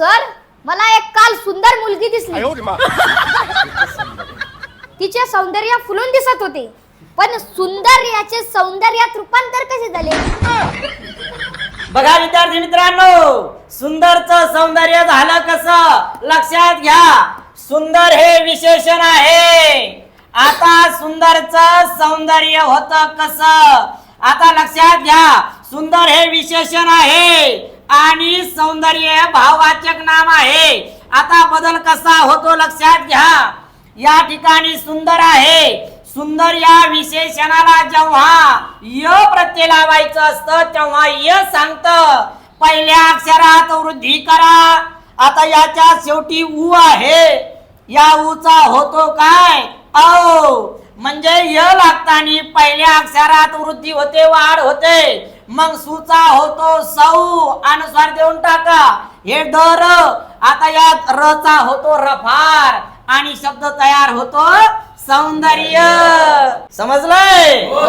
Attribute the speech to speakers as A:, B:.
A: Sir मला एक काल सुंदर मुलगी दिसली. तिचे सौंदर्य फुलून दिसत होते. पण सुंदर याचे सौंदर्यात रूपांतर कसे झाले?
B: बघा विद्यार्थी मित्रांनो सुंदरचं सौंदर्य झालं कसं? लक्षात घ्या सुंदर हे विशेषण आहे. आता सुंदरचं सौंदर्य होत कस? आता लक्षात घ्या सुंदर हे विशेषण आहे. आणि सौंदर्य भाववाचक नाम आहे. आता बदल कसा होतो लक्षात घ्या. या ठिकाणी सुंदर आहे. सुंदर या विशेषणाला जेव्हा य प्रत्यय लावायचं असतं तेव्हा य सांगत. पहिल्या अक्षरात वृद्धी करा. आता याच्या शेवटी उ आहे. या उचा होतो काय? औ. म्हणजे य लागताना पहिल्या अक्षरात वृद्धी होते वाढ होते. मग सुचा होतो सौ अनुस्वार देऊन टाका. हे दर आता यात रचा होतो रफार आणि शब्द तयार होतो सौंदर्य. समजलंय? हो.